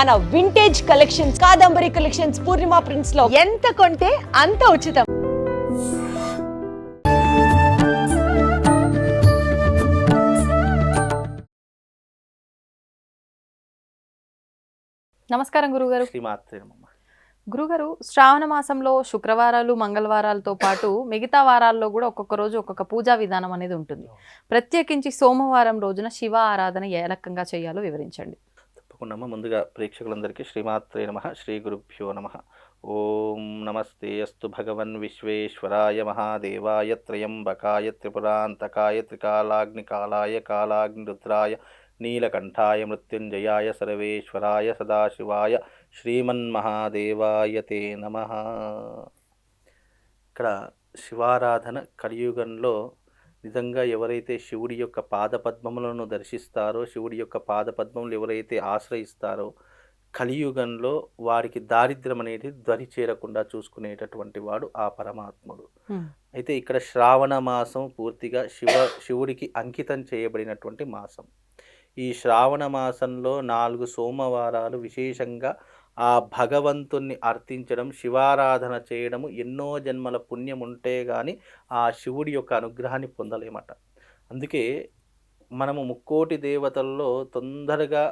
మన vintage collections Kadambari collections Purnima ప్రింట్స్లో ఎంత కొంటే అంత ఉచితం. నమస్కారం గురుగారు. గురుగారు శ్రావణ మాసంలో శుక్రవారాలు మంగళవారాలతో పాటు మిగతా వారాల్లో కూడా ఒక్కొక్క రోజు ఒక్కొక్క పూజా విధానం అనేది ఉంటుంది. ప్రత్యేకించి సోమవారం రోజున శివ ఆరాధన ఏ రకంగా చేయాలో వివరించండి. తప్పకుండా ముందుగా ప్రేక్షకులందరికీ శ్రీమాత్రే నమ శ్రీ గురుభ్యో నమ. ఓం నమస్తే అస్తు భగవన్ విశ్వేశ్వరాయ మహాదేవాయ త్రయంబకాయ త్రిపురాంతకాయ త్రికాలాగ్నికాలాయ కాలాగ్నిరుద్రాయ నీలకంఠాయ మృత్యుంజయాయ సర్వేశ్వరాయ సదాశివాయ శ్రీమన్మహాదేవాయ తే నమ. ఇక్కడ శివారాధన కలియుగంలో నిజంగా ఎవరైతే శివుడి యొక్క పాదపద్మములను దర్శిస్తారో శివుడి యొక్క పాదపద్మములు ఎవరైతే ఆశ్రయిస్తారో కలియుగంలో వారికి దారిద్ర్యం అనేది దరి చేరకుండా చూసుకునేటటువంటి వాడు ఆ పరమాత్ముడు. అయితే ఇక్కడ శ్రావణ మాసం పూర్తిగా శివ శివుడికి అంకితం చేయబడినటువంటి మాసం ఈ శ్రావణ మాసంలో నాలుగు సోమవారాలు విశేషంగా ఆ భగవంతుణ్ణి అర్థించడం శివారాధన చేయడము ఎన్నో జన్మల పుణ్యం ఉంటే కానీ ఆ శివుడి యొక్క అనుగ్రహాన్ని పొందలేమట. అందుకే మనము ముక్కోటి దేవతల్లో తొందరగా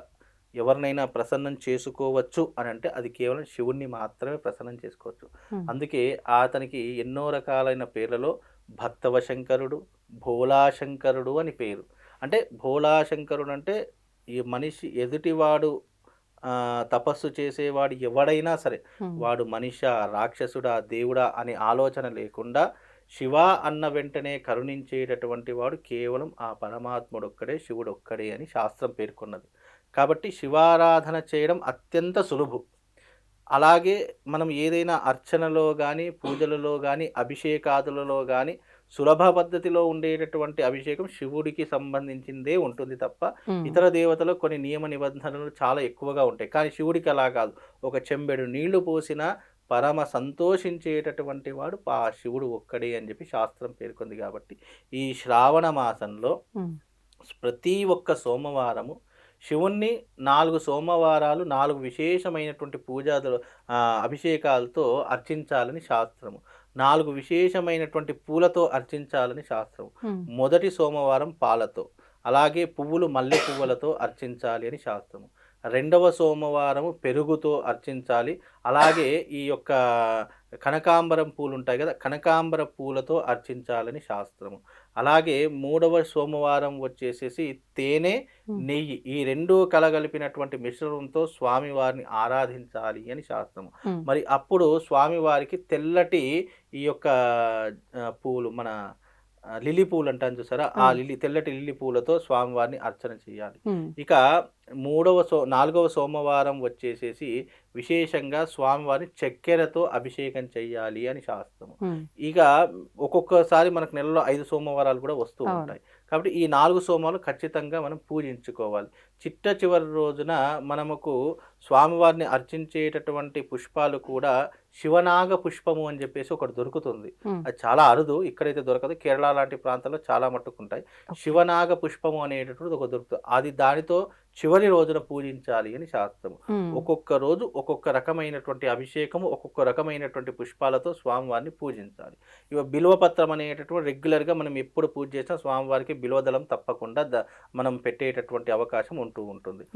ఎవరినైనా ప్రసన్నం చేసుకోవచ్చు అని అంటే అది కేవలం శివుణ్ణి మాత్రమే ప్రసన్నం చేసుకోవచ్చు. అందుకే అతనికి ఎన్నో రకాలైన పేర్లలో భక్తవశంకరుడు భోలాశంకరుడు అని పేరు. అంటే భోలాశంకరుడు అంటే ఈ మనిషి ఎదుటివాడు తపస్సు చేసేవాడు ఎవడైనా సరే. వాడు మనిష రాక్షసుడా దేవుడా అనే ఆలోచన లేకుండా శివ అన్న వెంటనే కరుణించేటటువంటి వాడు కేవలం ఆ పరమాత్ముడు ఒక్కడే శివుడు ఒక్కడే అని శాస్త్రం పేర్కొన్నది కాబట్టి శివారాధన చేయడం అత్యంత సులుభు అలాగే మనం ఏదైనా అర్చనలో కానీ పూజలలో కానీ అభిషేకాదులలో కానీ సులభ పద్ధతిలో ఉండేటటువంటి అభిషేకం శివుడికి సంబంధించిందే ఉంటుంది తప్ప. ఇతర దేవతలు కొన్ని నియమ నిబంధనలు చాలా ఎక్కువగా ఉంటాయి కానీ శివుడికి అలా కాదు ఒక చెంబెడు నీళ్ళు పోసిన పరమ సంతోషించేటటువంటి వాడు ఆ శివుడు ఒక్కడే అని చెప్పి శాస్త్రం పేర్కొంది కాబట్టి ఈ శ్రావణ మాసంలో. ప్రతి ఒక్క సోమవారము శివుణ్ణి నాలుగు సోమవారాలు నాలుగు విశేషమైనటువంటి పూజాదులు అభిషేకాలతో అర్చించాలని శాస్త్రము నాలుగు విశేషమైనటువంటి పూలతో అర్చించాలని శాస్త్రము హ్మ్. మొదటి సోమవారం పాలతో అలాగే పువ్వులు మల్లె పువ్వులతో అర్చించాలి అని శాస్త్రము. రెండవ సోమవారము పెరుగుతో అర్చించాలి అలాగే ఈ యొక్క కనకాంబరం పూలు ఉంటాయి కదా కనకాంబర పూలతో అర్చించాలని శాస్త్రము. అలాగే మూడవ సోమవారం వచ్చేసేసి తేనె. నెయ్యి ఈ రెండు కలగలిపినటువంటి మిశ్రమంతో స్వామివారిని ఆరాధించాలి అని శాస్త్రము. మరి అప్పుడు స్వామివారికి తెల్లటి ఈ యొక్క పూలు మన ఆ, లిల్లీ పూలు అంటాను చూసారా ఆ. లిల్లీ తెల్లటి లిల్లీ పూలతో స్వామివారిని అర్చన చేయాలి. ఇక మూడవ సో నాలుగవ సోమవారం వచ్చేసేసి విశేషంగా స్వామివారిని చక్కెరతో అభిషేకం చేయాలి అని శాస్త్రము హ్మ్. ఇక ఒక్కొక్కసారి మనకు నెలలో ఐదు సోమవారాలు కూడా వస్తూ. ఉంటాయి కాబట్టి ఈ నాలుగు సోమాలు ఖచ్చితంగా మనం పూజించుకోవాలి చిట్ట చివరి రోజున మనముకు స్వామివారిని అర్చించేటటువంటి పుష్పాలు కూడా శివనాగ పుష్పము అని చెప్పేసి ఒకటి దొరుకుతుంది. అది చాలా అరుదు ఇక్కడైతే దొరకదు. కేరళ లాంటి ప్రాంతాల్లో చాలా మట్టుకుంటాయి. శివనాగ పుష్పము అనేటటువంటిది ఒక దొరుకుతుంది. అది దానితో చివరి రోజున పూజించాలి అని శాస్త్రము. ఒక్కొక్క రోజు ఒక్కొక్క రకమైనటువంటి అభిషేకము ఒక్కొక్క రకమైనటువంటి పుష్పాలతో స్వామివారిని పూజించాలి ఇవ బిల్వపత్రం అనేటటువంటి రెగ్యులర్గా మనం ఎప్పుడు పూజ చేసినా స్వామివారికి బిల్వదళం తప్పకుండా మనం పెట్టేటటువంటి అవకాశం ఉంటూ ఉంటుంది.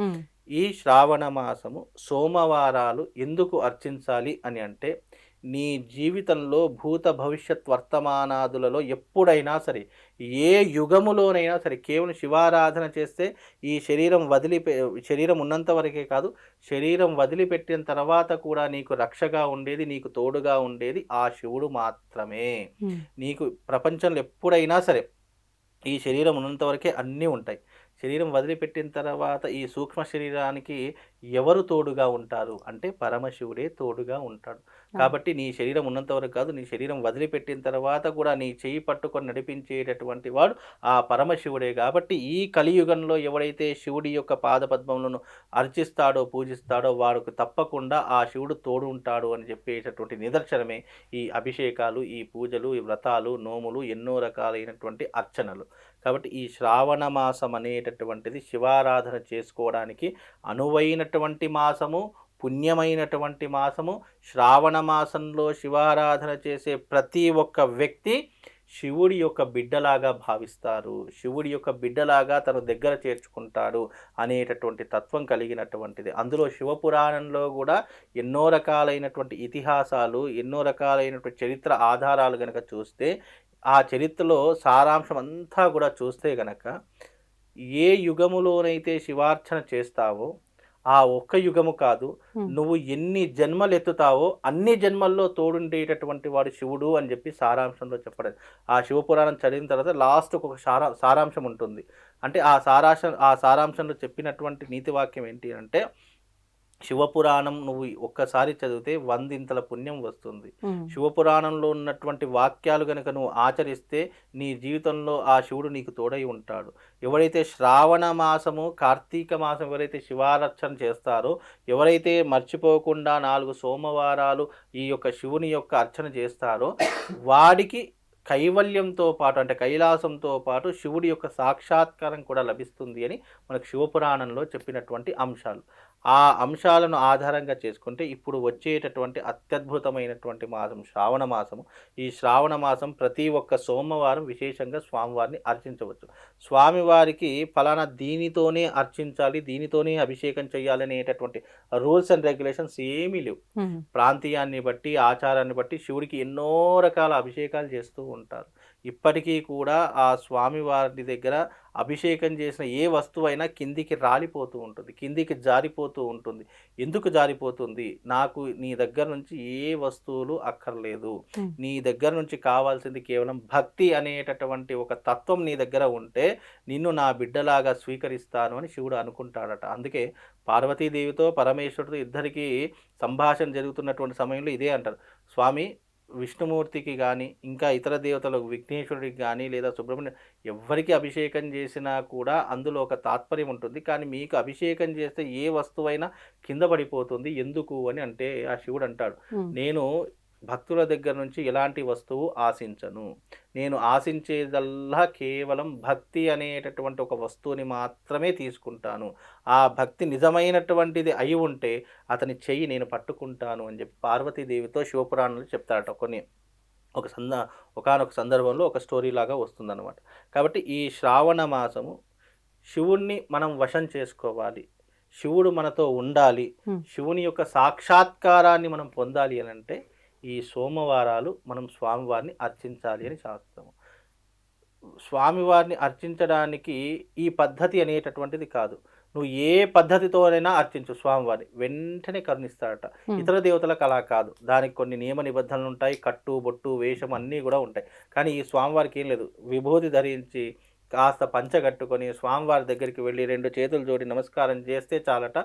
ఈ శ్రావణ మాసము సోమవారాలు ఎందుకు అర్చించాలి అని అంటే నీ జీవితంలో భూత భవిష్యత్ వర్తమానాదులలో ఎప్పుడైనా సరే ఏ యుగములోనైనా సరే కేవలం శివారాధన చేస్తే ఈ శరీరం వదిలిపె శరీరం ఉన్నంత వరకే కాదు శరీరం వదిలిపెట్టిన తర్వాత కూడా నీకు రక్షగా ఉండేది నీకు తోడుగా ఉండేది ఆ శివుడు మాత్రమే. నీకు ప్రపంచంలో ఎప్పుడైనా సరే ఈ శరీరం ఉన్నంత వరకే అన్నీ ఉంటాయి శరీరం వదిలిపెట్టిన తర్వాత ఈ సూక్ష్మ శరీరానికి ఎవరు తోడుగా ఉంటారు? అంటే పరమశివుడే తోడుగా ఉంటాడు. కాబట్టి నీ శరీరం ఉన్నంత వరకు కాదు నీ శరీరం వదిలిపెట్టిన తర్వాత కూడా నీ చేయి పట్టుకొని నడిపించేటటువంటి వాడు ఆ పరమశివుడే. కాబట్టి ఈ కలియుగంలో ఎవడైతే శివుడి యొక్క పాదపద్మములను అర్చిస్తాడో పూజిస్తాడో వాడికి తప్పకుండా ఆ శివుడు తోడు ఉంటాడు అని చెప్పేటటువంటి నిదర్శనమే ఈ అభిషేకాలు ఈ పూజలు ఈ వ్రతాలు నోములు ఎన్నో రకాలైనటువంటి అర్చనలు. కాబట్టి ఈ శ్రావణ మాసం అనేటటువంటిది శివారాధన చేసుకోవడానికి అనువైనటువంటి మాసము పుణ్యమైనటువంటి మాసము. శ్రావణ మాసంలో శివారాధన చేసే ప్రతి ఒక్క వ్యక్తి శివుడి యొక్క బిడ్డలాగా భావిస్తారు. శివుడి యొక్క బిడ్డలాగా తను దగ్గర చేర్చుకుంటాడు అనేటటువంటి తత్వం కలిగినటువంటిది. అందులో శివపురాణంలో కూడా ఎన్నో రకాలైనటువంటి ఇతిహాసాలు ఎన్నో రకాలైనటువంటి చరిత్ర ఆధారాలు కనుక చూస్తే ఆ చరిత్రలో సారాంశం అంతా కూడా చూస్తే గనక ఏ యుగములోనైతే శివార్చన చేస్తావో ఆ ఒక్క యుగము కాదు. నువ్వు ఎన్ని జన్మలు ఎత్తుతావో అన్ని జన్మల్లో తోడుండేటటువంటి వాడు శివుడు అని చెప్పి సారాంశంలో చెప్పడం ఆ శివపురాణం చదివిన తర్వాత లాస్ట్ ఒక సారా సారాంశం ఉంటుంది అంటే ఆ సారాంశం ఆ సారాంశంలో చెప్పినటువంటి నీతి వాక్యం ఏంటి అంటే శివపురాణం నువ్వు ఒక్కసారి చదివితే వందింతల పుణ్యం వస్తుంది. శివపురాణంలో ఉన్నటువంటి వాక్యాలు కనుక నువ్వు ఆచరిస్తే నీ జీవితంలో ఆ శివుడు నీకు తోడై ఉంటాడు. ఎవరైతే శ్రావణ మాసము కార్తీక మాసం ఎవరైతే శివార్చన చేస్తారో ఎవరైతే మర్చిపోకుండా నాలుగు సోమవారాలు ఈ యొక్క శివుని యొక్క అర్చన చేస్తారో వాడికి కైవల్యంతో పాటు అంటే కైలాసంతో పాటు శివుడి యొక్క సాక్షాత్కారం కూడా లభిస్తుంది అని మనకు శివపురాణంలో చెప్పినటువంటి అంశాలు. ఆ అంశాలను ఆధారంగా చేసుకుంటే ఇప్పుడు వచ్చేటటువంటి అత్యద్భుతమైనటువంటి మాసం శ్రావణ మాసము. ఈ శ్రావణ మాసం ప్రతి ఒక్క సోమవారం విశేషంగా స్వామివారిని అర్చించవచ్చు. స్వామివారికి ఫలానా దీనితోనే అర్చించాలి దీనితోనే అభిషేకం చేయాలి అనేటటువంటి రూల్స్ అండ్ రెగ్యులేషన్స్ ఏమీ లేవు. ప్రాంతీయాన్ని బట్టి ఆచారాన్ని బట్టి శివుడికి ఎన్నో రకాల అభిషేకాలు చేస్తూ ఉంటారు. ఇప్పటికీ కూడా ఆ స్వామివారి దగ్గర అభిషేకం చేసిన ఏ వస్తువైనా కిందికి రాలిపోతూ ఉంటుంది కిందికి జారిపోతూ ఉంటుంది. ఎందుకు జారిపోతుంది? నాకు నీ దగ్గర నుంచి ఏ వస్తువులు అక్కర్లేదు. నీ దగ్గర నుంచి కావాల్సింది కేవలం భక్తి అనేటటువంటి ఒక తత్వం నీ దగ్గర ఉంటే నిన్ను నా బిడ్డలాగా స్వీకరిస్తాను అని శివుడు అనుకుంటాడట. అందుకే పార్వతీదేవితో పరమేశ్వరుడితో ఇద్దరికి సంభాషణ జరుగుతున్నటువంటి సమయంలో ఇదే అంటారు. స్వామి విష్ణుమూర్తికి కానీ ఇంకా ఇతర దేవతలకు విఘ్నేశ్వరుడికి కానీ లేదా సుబ్రహ్మణ్య ఎవరికి అభిషేకం చేసినా కూడా అందులో ఒక తాత్పర్యం ఉంటుంది. కానీ మీకు అభిషేకం చేస్తే ఏ వస్తువైనా కింద పడిపోతుంది. ఎందుకు అని అంటే ఆ శివుడు అంటాడు. నేను భక్తుల దగ్గర నుంచి ఎలాంటి వస్తువు ఆశించను. నేను ఆశించేదల్లా కేవలం భక్తి అనేటటువంటి ఒక వస్తువుని మాత్రమే తీసుకుంటాను. ఆ భక్తి నిజమైనటువంటిది అయి ఉంటే అతని చెయ్యి నేను పట్టుకుంటాను అని చెప్పి పార్వతీదేవితో శివపురాణంలో చెప్తారట కొన్ని. ఒక సంద ఒకనొక సందర్భంలో ఒక స్టోరీ లాగా వస్తుందన్నమాట. కాబట్టి ఈ శ్రావణ మాసము శివుణ్ణి మనం వశం చేసుకోవాలి. శివుడు మనతో ఉండాలి. శివుని యొక్క సాక్షాత్కారాన్ని మనం పొందాలి అని అంటే ఈ సోమవారాలు మనం స్వామివారిని అర్చించాలి అని శాస్త్రము. స్వామివారిని అర్చించడానికి ఈ పద్ధతి అనేటటువంటిది కాదు. నువ్వు ఏ పద్ధతితోనైనా అర్చించు స్వామివారిని. వెంటనే కరుణిస్తాడట. ఇతర దేవతలకు అలా కాదు. దానికి కొన్ని నియమ నిబంధనలు ఉంటాయి. కట్టు బొట్టు వేషం అన్నీ కూడా ఉంటాయి. కానీ ఈ స్వామివారికి ఏం లేదు. విభూతి ధరించి కాస్త పంచ కట్టుకొని స్వామివారి దగ్గరికి వెళ్ళి రెండు చేతులు జోడి నమస్కారం చేస్తే చాలట.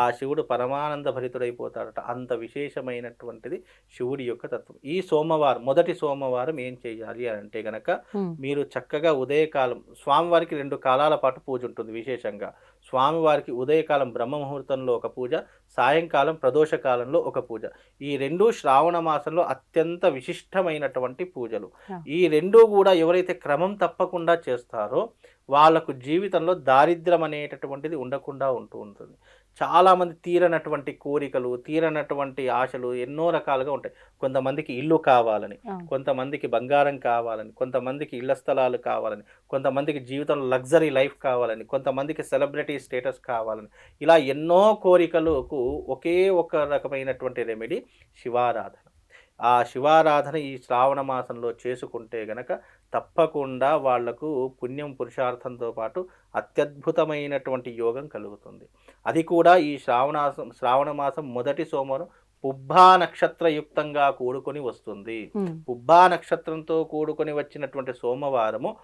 ఆ శివుడు పరమానంద భరితుడైపోతాడట అంత విశేషమైనటువంటిది శివుడి యొక్క తత్వం ఈ సోమవారం మొదటి సోమవారం ఏం చేయాలి అని అంటే గనక. మీరు చక్కగా ఉదయకాలం స్వామివారికి రెండు కాలాల పాటు పూజ ఉంటుంది విశేషంగా స్వామివారికి ఉదయకాలం బ్రహ్మ ముహూర్తంలో ఒక పూజ సాయంకాలం ప్రదోష కాలంలో ఒక పూజ. ఈ రెండు శ్రావణ మాసంలో అత్యంత విశిష్టమైనటువంటి పూజలు. ఈ రెండు కూడా ఎవరైతే క్రమం తప్పకుండా చేస్తారో వాళ్ళకు జీవితంలో దారిద్ర్యం అనేటటువంటిది ఉండకుండా ఉంటూ ఉంటుంది. చాలామంది తీరనటువంటి కోరికలు తీరనటువంటి ఆశలు ఎన్నో రకాలుగా ఉంటాయి కొంతమందికి ఇల్లు కావాలని. కొంతమందికి బంగారం కావాలని కొంతమందికి ఇళ్ళ స్థలాలు కావాలని కొంతమందికి జీవితంలో లగ్జరీ లైఫ్ కావాలని కొంతమందికి సెలబ్రిటీ స్టేటస్ కావాలని ఇలా ఎన్నో కోరికలకు ఒకే ఒక రకమైనటువంటి రెమెడీ శివారాధన ఆ శివారాధన ఈ శ్రావణ మాసంలో చేసుకుంటే గనక తప్పకుండా వాళ్ళకు పుణ్యం పురుషార్థంతో పాటు అత్యద్భుతమైనటువంటి యోగం కలుగుతుంది అది కూడా ఈ శ్రావణాసం శ్రావణ మాసం మొదటి సోమవారం పుబ్బా నక్షత్రయుక్తంగా కూడుకొని వస్తుంది. పుబ్బా నక్షత్రంతో కూడుకొని వచ్చినటువంటి సోమవారము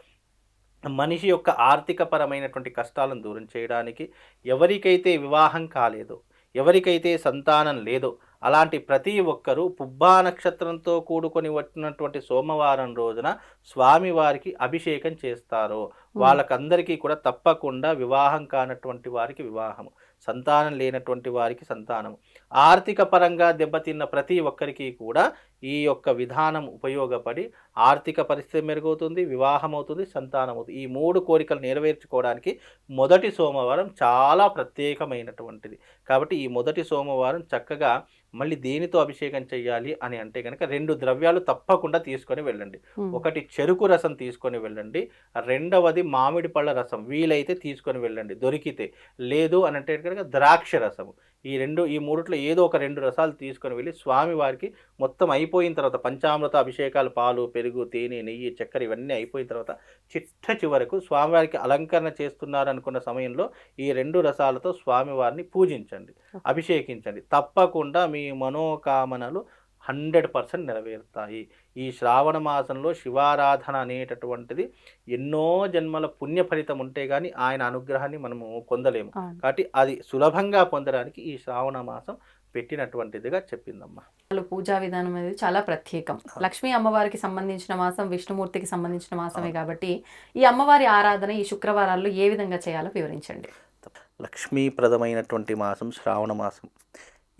మనిషి యొక్క ఆర్థిక పరమైనటువంటి కష్టాలను దూరం చేయడానికి ఎవరికైతే వివాహం కాలేదో ఎవరికైతే సంతానం లేదో అలాంటి ప్రతి ఒక్కరూ పుబ్బా నక్షత్రంతో కూడుకొని వచ్చినటువంటి సోమవారం రోజున స్వామివారికి అభిషేకం చేస్తారు. వాళ్ళకందరికీ కూడా తప్పకుండా వివాహం కానటువంటి వారికి వివాహము సంతానం లేనటువంటి వారికి సంతానము. ఆర్థిక పరంగా దెబ్బతిన్న ప్రతి ఒక్కరికి కూడా ఈ యొక్క విధానం ఉపయోగపడి ఆర్థిక పరిస్థితి మెరుగవుతుంది వివాహం అవుతుంది సంతానం అవుతుంది ఈ మూడు కోరికలు నెరవేర్చుకోవడానికి మొదటి సోమవారం చాలా ప్రత్యేకమైనటువంటిది. కాబట్టి ఈ మొదటి సోమవారం చక్కగా మళ్ళీ దేనితో అభిషేకం చేయాలి అని అంటే కనుక రెండు ద్రవ్యాలు తప్పకుండా తీసుకొని వెళ్ళండి. ఒకటి చెరుకు రసం తీసుకొని వెళ్ళండి. రెండవది మామిడి పళ్ళ రసం వీలైతే తీసుకొని వెళ్ళండి. దొరికితే లేదు అని అంటే కనుక ద్రాక్ష రసము. ఈ రెండు ఈ మూడిట్లో ఏదో ఒక రెండు రసాలు తీసుకొని వెళ్ళి స్వామివారికి మొత్తం అయిపోయిన తర్వాత పంచామృత అభిషేకాలు పాలు పెరుగు తేనె నెయ్యి చక్కెర ఇవన్నీ అయిపోయిన తర్వాత చిట్ట చివరకు స్వామివారికి అలంకరణ చేస్తున్నారు అనుకున్న సమయంలో ఈ రెండు రసాలతో స్వామివారిని పూజించండి. అభిషేకించండి. తప్పకుండా మీ మనోకామనలు హండ్రెడ్ పర్సెంట్ నెరవేరుతాయి. ఈ శ్రావణ మాసంలో శివారాధన అనేటటువంటిది ఎన్నో జన్మల పుణ్య ఫలితం ఉంటే కానీ ఆయన అనుగ్రహాన్ని మనము పొందలేము. కాబట్టి అది సులభంగా పొందడానికి ఈ శ్రావణ మాసం పెట్టినటువంటిదిగా చెప్పిందమ్మా. అసలు పూజా విధానం అనేది చాలా ప్రత్యేకం. లక్ష్మీ అమ్మవారికి సంబంధించిన మాసం విష్ణుమూర్తికి సంబంధించిన మాసమే కాబట్టి ఈ అమ్మవారి ఆరాధన ఈ శుక్రవారాల్లో ఏ విధంగా చేయాలో వివరించండి. లక్ష్మీప్రదమైనటువంటి మాసం శ్రావణ మాసం.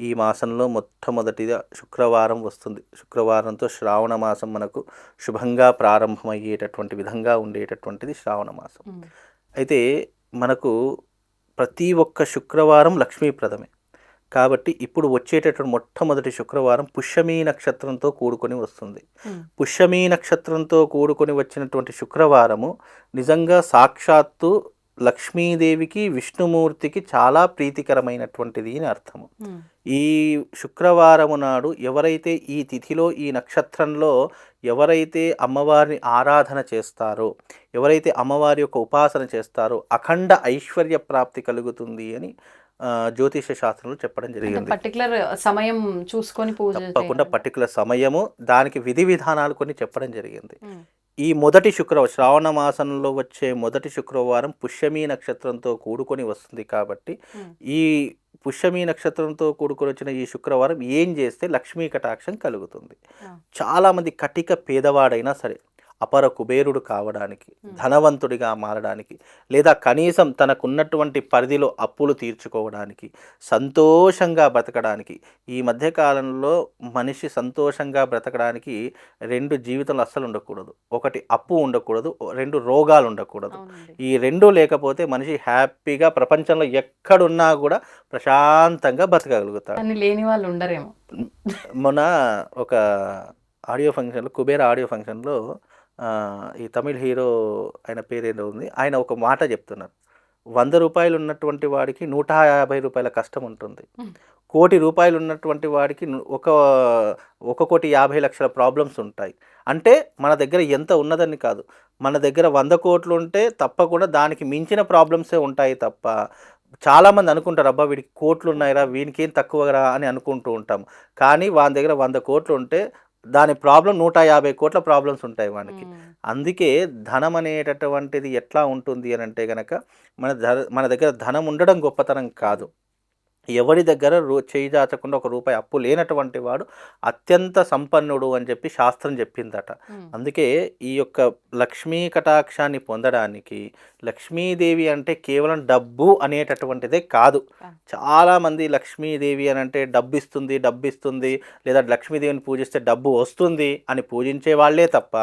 ఈ మాసంలో మొట్టమొదటిగా శుక్రవారం వస్తుంది శుక్రవారంతో శ్రావణ మాసం మనకు శుభంగా ప్రారంభమయ్యేటటువంటి విధంగా ఉండేటటువంటిది శ్రావణ మాసం. అయితే మనకు ప్రతి ఒక్క శుక్రవారం లక్ష్మీప్రదమే కాబట్టి ఇప్పుడు వచ్చేటటువంటి మొట్టమొదటి శుక్రవారం పుష్యమీ నక్షత్రంతో కూడుకొని వస్తుంది. పుష్యమీ నక్షత్రంతో కూడుకొని వచ్చినటువంటి శుక్రవారము నిజంగా సాక్షాత్తు లక్ష్మీదేవికి విష్ణుమూర్తికి చాలా ప్రీతికరమైనటువంటిది అని అర్థము. ఈ శుక్రవారము నాడు ఎవరైతే ఈ తిథిలో ఈ నక్షత్రంలో ఎవరైతే అమ్మవారిని ఆరాధన చేస్తారో ఎవరైతే అమ్మవారి యొక్క ఉపాసన చేస్తారో అఖండ ఐశ్వర్య ప్రాప్తి కలుగుతుంది అని జ్యోతిష శాస్త్రంలో చెప్పడం జరిగింది పర్టికులర్ సమయం చూసుకొని పూజ తప్పకుండా. పర్టికులర్ సమయము దానికి విధి విధానాలు కొన్ని చెప్పడం జరిగింది. ఈ మొదటి శుక్రవారం శ్రావణ మాసంలో వచ్చే మొదటి శుక్రవారం పుష్యమీ నక్షత్రంతో కూడుకొని వస్తుంది కాబట్టి. ఈ పుష్యమీ నక్షత్రంతో కూడుకొని వచ్చిన ఈ శుక్రవారం ఏం చేస్తే లక్ష్మీ కటాక్షం కలుగుతుంది. చాలామంది కటిక పేదవాడైనా సరే అపర కుబేరుడు కావడానికి. ధనవంతుడిగా మారడానికి లేదా కనీసం తనకున్నటువంటి పరిధిలో అప్పులు తీర్చుకోవడానికి సంతోషంగా బ్రతకడానికి ఈ మధ్య కాలంలో మనిషి సంతోషంగా బ్రతకడానికి రెండు జీవితంలో అస్సలు ఉండకూడదు ఒకటి అప్పు ఉండకూడదు రెండు రోగాలు ఉండకూడదు. ఈ రెండు లేకపోతే మనిషి హ్యాపీగా ప్రపంచంలో ఎక్కడున్నా కూడా ప్రశాంతంగా బతకగలుగుతాడు కానీ లేని వాళ్ళు ఉండరేమో మొన్న ఒక ఆడియో ఫంక్షన్లో కుబేర ఆడియో ఫంక్షన్లో ఈ తమిళ్ హీరో ఆయన పేరేదో ఉంది. ఆయన ఒక మాట చెప్తున్నారు. వంద రూపాయలు ఉన్నటువంటి వాడికి నూట యాభై రూపాయల కష్టం ఉంటుంది. కోటి రూపాయలు ఉన్నటువంటి వాడికి ఒక ఒక కోటి యాభై లక్షల ప్రాబ్లమ్స్ ఉంటాయి. అంటే మన దగ్గర ఎంత ఉన్నదని కాదు. మన దగ్గర వంద కోట్లు ఉంటే తప్పకుండా దానికి మించిన ప్రాబ్లమ్సే ఉంటాయి తప్ప చాలామంది అనుకుంటారు అబ్బా వీడికి కోట్లు ఉన్నాయిరా వీనికి ఏం తక్కువరా అని అనుకుంటూ ఉంటాం కానీ వాని దగ్గర వంద కోట్లు ఉంటే దాని ప్రాబ్లం నూట యాభై కోట్ల ప్రాబ్లమ్స్ ఉంటాయి ఉమ్. అందుకే ధనం అనేటటువంటిది ఎట్లా ఉంటుంది అని అంటే గనక మన మన దగ్గర ధనం ఉండడం గొప్పతనం కాదు ఎవరి దగ్గర రూ చేయి దాచకుండా ఒక రూపాయి అప్పు లేనటువంటి వాడు అత్యంత సంపన్నుడు అని చెప్పి శాస్త్రం చెప్పిందట. అందుకే ఈ యొక్క లక్ష్మీ కటాక్షాన్ని పొందడానికి లక్ష్మీదేవి అంటే కేవలం డబ్బు అనేటటువంటిదే కాదు. చాలామంది లక్ష్మీదేవి అని అంటే డబ్బు ఇస్తుంది డబ్బు ఇస్తుంది లేదా లక్ష్మీదేవిని పూజిస్తే డబ్బు వస్తుంది అని పూజించే వాళ్ళే తప్ప.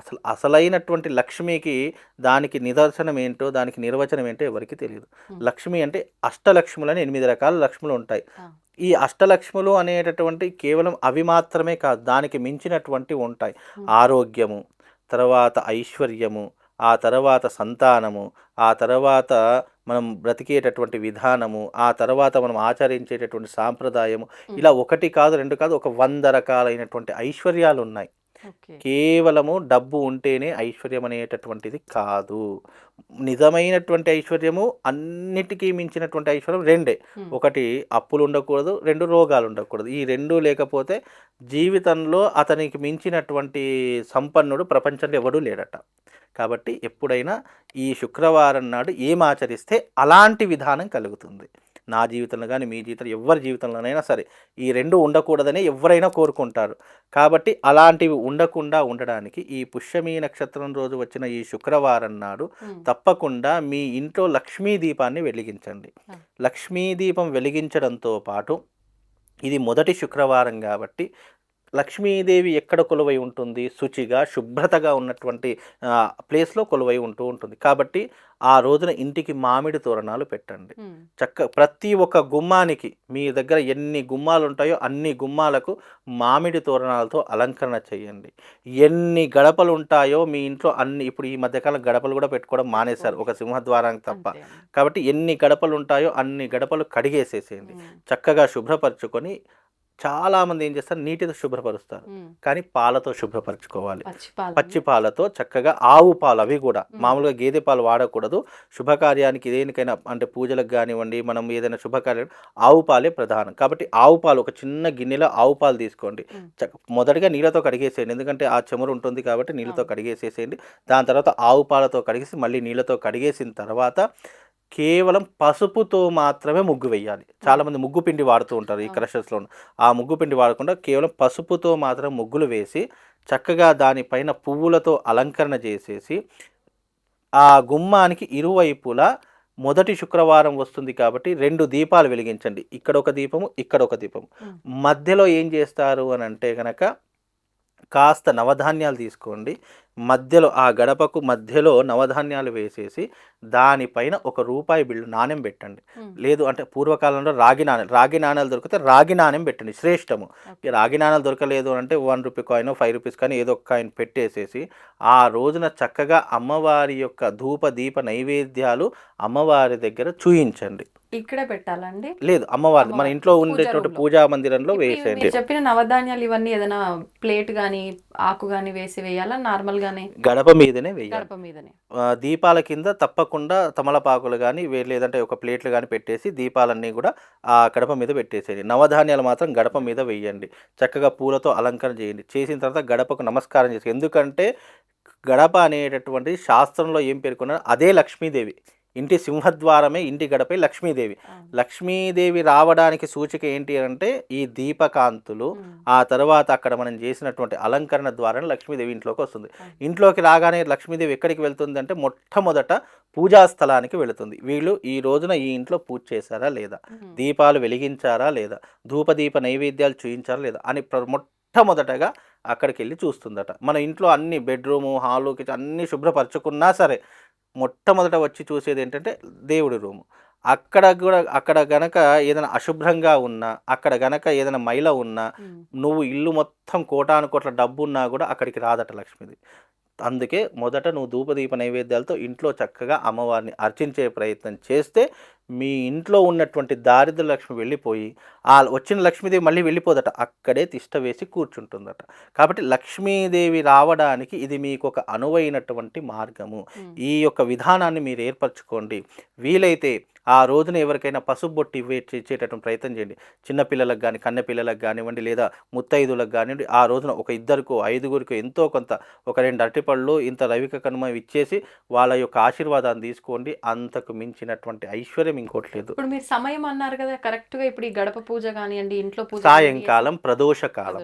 అసలు అసలైనటువంటి లక్ష్మికి దానికి నిదర్శనం ఏంటో దానికి నిర్వచనం ఏంటో ఎవరికి తెలియదు. లక్ష్మి అంటే అష్టలక్ష్ములని ఎనిమిది రకాల లక్ష్ములు ఉంటాయి. ఈ అష్టలక్ష్ములు అనేటటువంటి కేవలం అవి మాత్రమే కాదు దానికి మించినటువంటి ఉంటాయి. ఆరోగ్యము తర్వాత ఐశ్వర్యము ఆ తర్వాత సంతానము ఆ తర్వాత మనం బ్రతికేటటువంటి విధానము ఆ తర్వాత మనం ఆచరించేటటువంటి సాంప్రదాయము. ఇలా ఒకటి కాదు రెండు కాదు ఒక వంద రకాలైనటువంటి ఐశ్వర్యాలు ఉన్నాయి కేవలము డబ్బు ఉంటేనే ఐశ్వర్యం అనేటటువంటిది కాదు. నిజమైనటువంటి ఐశ్వర్యము అన్నిటికీ మించినటువంటి ఐశ్వర్యం రెండే. ఒకటి అప్పులు ఉండకూడదు రెండు రోగాలు ఉండకూడదు. ఈ రెండు లేకపోతే జీవితంలో అతనికి మించినటువంటి సంపన్నుడు ప్రపంచంలో ఎవడూ లేడట. కాబట్టి ఎప్పుడైనా ఈ శుక్రవారం నాడు ఏం ఆచరిస్తే అలాంటి విధానం కలుగుతుంది. నా జీవితంలో కానీ మీ జీవితంలో ఎవరి జీవితంలోనైనా సరే ఈ రెండు ఉండకూడదని ఎవరైనా కోరుకుంటారు కాబట్టి అలాంటివి ఉండకుండా ఉండడానికి ఈ పుష్యమీ నక్షత్రం రోజు వచ్చిన ఈ శుక్రవారం నాడు. తప్పకుండా మీ ఇంట్లో లక్ష్మీ దీపాన్ని వెలిగించండి. లక్ష్మీ దీపం వెలిగించడంతో పాటు ఇది మొదటి శుక్రవారం కాబట్టి లక్ష్మీదేవి ఎక్కడ కొలువై ఉంటుంది? శుచిగా శుభ్రతగా ఉన్నటువంటి ప్లేస్లో కొలువై ఉంటూ ఉంటుంది. కాబట్టి ఆ రోజున ఇంటికి మామిడి తోరణాలు పెట్టండి. చక్క ప్రతి ఒక్క గుమ్మానికి మీ దగ్గర ఎన్ని గుమ్మాలు ఉంటాయో అన్ని గుమ్మాలకు మామిడి తోరణాలతో అలంకరణ చేయండి. ఎన్ని గడపలు ఉంటాయో మీ ఇంట్లో అన్ని ఇప్పుడు ఈ మధ్యకాలం గడపలు కూడా పెట్టుకోవడం మానేశారు. ఒక సింహద్వారానికి తప్ప. కాబట్టి ఎన్ని గడపలు ఉంటాయో అన్ని గడపలు కడిగేసేసేయండి. చక్కగా శుభ్రపరచుకొని చాలా మంది ఏం చేస్తారు? నీటితో శుభ్రపరుస్తారు. కానీ పాలతో శుభ్రపరచుకోవాలి. పచ్చి పాలు పచ్చి పాలతో చక్కగా ఆవు పాలు అవి కూడా. మ్మ్. మామూలుగా గేదె పాలు వాడకూడదు. శుభకార్యానికి దేనికైనా అంటే పూజలకు కానివ్వండి మనం ఏదైనా శుభకార్యం ఆవు పాలే ప్రధానం. కాబట్టి ఆవు పాలు ఒక చిన్న గిన్నెలో ఆవు పాలు తీసుకోండి. మొదటగా నీళ్ళతో కడిగేసేయండి. ఎందుకంటే ఆ చెమురు ఉంటుంది కాబట్టి నీళ్ళతో. కడిగేసేసేయండి. దాని తర్వాత ఆవు పాలతో కడిగేసి మళ్ళీ నీళ్ళతో కడిగేసిన తర్వాత కేవలం పసుపుతో మాత్రమే ముగ్గు వేయాలి చాలా మంది ముగ్గు పిండి వాడుతూ ఉంటారు ఈ. క్రషర్స్లో ఆ ముగ్గు పిండి వాడకుండా కేవలం పసుపుతో మాత్రం ముగ్గులు వేసి చక్కగా దానిపైన పువ్వులతో అలంకరణ చేసేసి ఆ గుమ్మానికి ఇరువైపులా మొదటి శుక్రవారం వస్తుంది కాబట్టి రెండు దీపాలు వెలిగించండి. ఇక్కడ ఒక దీపము ఇక్కడ ఒక దీపము. మధ్యలో ఏం చేస్తారు అని అంటే కనుక కాస్త నవధాన్యాలు తీసుకోండి. మధ్యలో ఆ గడపకు మధ్యలో నవధాన్యాలు వేసేసి దానిపైన ఒక రూపాయి బిల్లు నాణ్యం పెట్టండి. లేదు అంటే పూర్వకాలంలో రాగి నాణ్యం రాగి నాణ్యాలు దొరికితే రాగి నాణ్యం పెట్టండి శ్రేష్టము. ఈ రాగి నాణ్యాలు దొరకలేదు అంటే one rupee coin five rupees కానీ ఏదో ఒక కాయిన్ పెట్టేసేసి ఆ రోజున చక్కగా అమ్మవారి యొక్క ధూప దీప నైవేద్యాలు అమ్మవారి దగ్గర చూయించండి. ఇక్కడే పెట్టాలండి? లేదు అమ్మవారి మన ఇంట్లో ఉండేటువంటి. పూజా మందిరంలో వేసేయండి. చెప్పిన నవధాన్యాలు ఇవన్నీ ఏదైనా ప్లేట్ గానీ ఆకు గానీ వేసి వేయాలా? నార్మల్ గానే? గడప మీదనే వేయాలి. గడప మీదనే. దీపాల కింద తప్పకుండా తమలపాకులు కానీ లేదంటే ఒక ప్లేట్లు కానీ పెట్టేసి దీపాలన్నీ కూడా ఆ గడప మీద పెట్టేసేయండి. నవధాన్యాలు మాత్రం గడప మీద వేయండి. చక్కగా పూలతో అలంకరణ చేయండి. చేసిన తర్వాత గడపకు నమస్కారం చేసి ఎందుకంటే గడప అనేటటువంటి శాస్త్రంలో ఏం పేర్కొన్నారు అదే లక్ష్మీదేవి. ఇంటి సింహద్వారమే ఇంటి గడపే లక్ష్మీదేవి. లక్ష్మీదేవి రావడానికి సూచిక ఏంటి అంటే ఈ దీపకాంతులు ఆ తర్వాత అక్కడ మనం చేసినటువంటి అలంకరణ ద్వారా లక్ష్మీదేవి ఇంట్లోకి వస్తుంది. ఇంట్లోకి రాగానే లక్ష్మీదేవి ఎక్కడికి వెళ్తుంది అంటే మొట్టమొదట పూజా స్థలానికి వెళుతుంది. వీళ్ళు ఈ రోజున ఈ ఇంట్లో పూజ చేశారా లేదా? దీపాలు వెలిగించారా లేదా? ధూపదీప నైవేద్యాలు చూయించారా లేదా? అని ప్ర- మొట్టమొదటగా అక్కడికి వెళ్ళి చూస్తుందట. మన ఇంట్లో అన్ని బెడ్రూము హాలు కిచెన్ అన్ని శుభ్రపరచుకున్నా సరే మొట్టమొదట వచ్చి చూసేది ఏంటంటే దేవుడి రూము. అక్కడ కూడా అక్కడ గనక ఏదైనా అశుభ్రంగా ఉన్నా అక్కడ గనక ఏదైనా మైల ఉన్నా నువ్వు ఇల్లు మొత్తం కోటాను కోట్ల డబ్బు ఉన్నా కూడా అక్కడికి రాదట లక్ష్మిది అందుకే మొదట నువ్వు ధూపదీప నైవేద్యాలతో ఇంట్లో చక్కగా అమ్మవారిని అర్చించే ప్రయత్నం చేస్తే మీ ఇంట్లో ఉన్నటువంటి దారిద్ర లక్ష్మి వెళ్ళిపోయి ఆ వచ్చిన లక్ష్మీదేవి మళ్ళీ వెళ్ళిపోదట. అక్కడే తిష్ట వేసి కూర్చుంటుందట. కాబట్టి లక్ష్మీదేవి రావడానికి ఇది మీకు ఒక అనువైనటువంటి మార్గము. ఈ యొక్క విధానాన్ని మీరు ఏర్పరచుకోండి. వీలైతే ఆ రోజున ఎవరికైనా పసుపు బొట్టు ఇవ్వే ఇచ్చేటటువంటి ప్రయత్నం చేయండి. చిన్నపిల్లలకు కానీ కన్నె పిల్లలకు కానివ్వండి లేదా ముత్తైదులకు కానివ్వండి ఆ రోజున ఒక ఇద్దరికో ఐదుగురికో ఎంతో కొంత ఒక రెండు అరటిపళ్ళు ఇంత రవిక కనుమ ఇచ్చేసి వాళ్ళ యొక్క ఆశీర్వాదాన్ని తీసుకోండి. అంతకు మించినటువంటి ఐశ్వర్యం ఇంకోటి లేదు. ఇప్పుడు మీరు సమయం అన్నారు కదా కరెక్ట్గా ఇప్పుడు ఈ గడప పూజ కానివ్వండి ఇంట్లో పూజ సాయంకాలం ప్రదోష కాలం.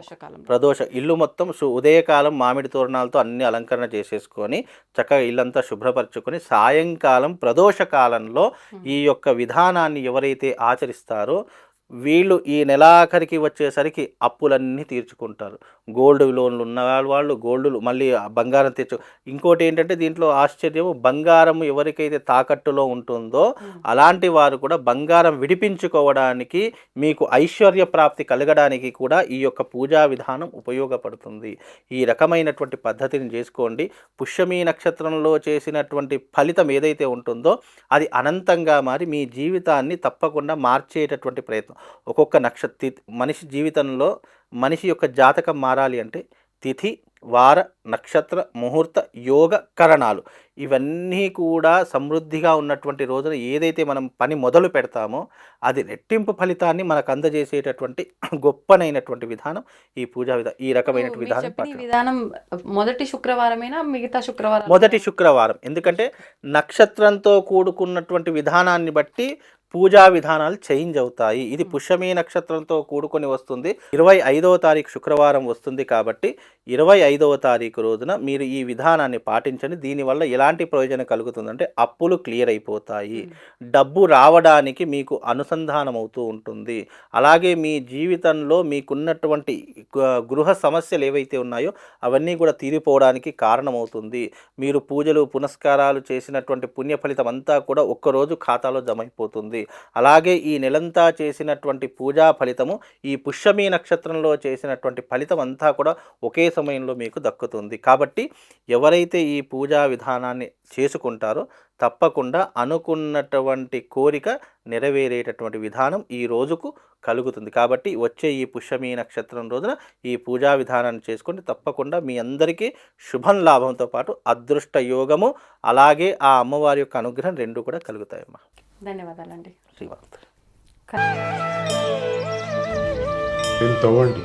ప్రదోష ఇల్లు మొత్తం ఉదయకాలం మామిడి తోరణాలతో అన్ని అలంకరణ చేసేసుకొని చక్కగా ఇల్లంతా శుభ్రపరచుకొని సాయంకాలం ప్రదోష కాలంలో ఈ యొక్క విధానాన్ని ఎవరైతే ఆచరిస్తారో వీళ్ళు ఈ నెలాఖరికి వచ్చేసరికి అప్పులన్నీ తీర్చుకుంటారు. గోల్డ్ లోన్లు ఉన్న వాళ్ళు గోల్డ్ మళ్ళీ బంగారం తెచ్చు ఇంకోటి ఏంటంటే దీంట్లో ఆశ్చర్యం బంగారం ఎవరికైతే తాకట్టులో ఉంటుందో అలాంటి వారు కూడా బంగారం విడిపించుకోవడానికి మీకు ఐశ్వర్య ప్రాప్తి కలగడానికి కూడా ఈ యొక్క పూజా విధానం ఉపయోగపడుతుంది. ఈ రకమైనటువంటి పద్ధతిని చేసుకోండి. పుష్యమీ నక్షత్రంలో చేసినటువంటి ఫలితం ఏదైతే ఉంటుందో అది అనంతంగా మారి మీ జీవితాన్ని తప్పకుండా మార్చేటటువంటి ప్రయత్నం ఒక్కొక్క నక్షత్ర మనిషి జీవితంలో మనిషి యొక్క జాతకం మారాలి అంటే తిథి వార నక్షత్ర ముహూర్త యోగ కరణాలు. ఇవన్నీ కూడా సమృద్ధిగా ఉన్నటువంటి రోజున ఏదైతే మనం పని మొదలు పెడతామో అది రెట్టింపు ఫలితాన్ని మనకు అందజేసేటటువంటి గొప్పనైనటువంటి విధానం ఈ పూజా విధానం ఈ రకమైన విధానం. విధానం మొదటి శుక్రవారమేనా మిగతా శుక్రవారం మొదటి శుక్రవారం. ఎందుకంటే నక్షత్రంతో కూడుకున్నటువంటి విధానాన్ని బట్టి పూజా విధానాలు చేంజ్ అవుతాయి. ఇది పుష్యమి నక్షత్రంతో కూడుకొని వస్తుంది. ఇరవై ఐదవ తారీఖు శుక్రవారం వస్తుంది కాబట్టి ఇరవై ఐదవ తారీఖు రోజున మీరు ఈ విధానాన్ని పాటించండి. దీనివల్ల ఎలాంటి ప్రయోజనం కలుగుతుందంటే అప్పులు క్లియర్ అయిపోతాయి. డబ్బు రావడానికి మీకు అనుసంధానం అవుతూ ఉంటుంది. అలాగే మీ జీవితంలో మీకున్నటువంటి గృహ సమస్యలు ఏవైతే ఉన్నాయో అవన్నీ కూడా తీరిపోవడానికి కారణమవుతుంది. మీరు పూజలు పునస్కారాలు చేసినటువంటి పుణ్య ఫలితం అంతా కూడా ఒక్కరోజు ఖాతాలో జమ అయిపోతుంది అలాగే ఈ నెలంతా చేసినటువంటి పూజా ఫలితము ఈ పుష్యమి నక్షత్రంలో చేసినటువంటి ఫలితం అంతా కూడా ఒకే సమయంలో మీకు దక్కుతుంది. కాబట్టి ఎవరైతే ఈ పూజా విధానాన్ని చేసుకుంటారో తప్పకుండా అనుకున్నటువంటి కోరిక నెరవేరేటటువంటి విధానం ఈ రోజుకు కలుగుతుంది. కాబట్టి వచ్చే ఈ పుష్యమి నక్షత్రం రోజున ఈ పూజా విధానాన్ని చేసుకుంటే తప్పకుండా మీ అందరికీ శుభం లాభంతో పాటు అదృష్ట యోగము అలాగే ఆ అమ్మవారి యొక్క అనుగ్రహం రెండు కూడా కలుగుతాయమ్మా. ధన్యవాదాలండి. శ్రీవార్త దీన్ని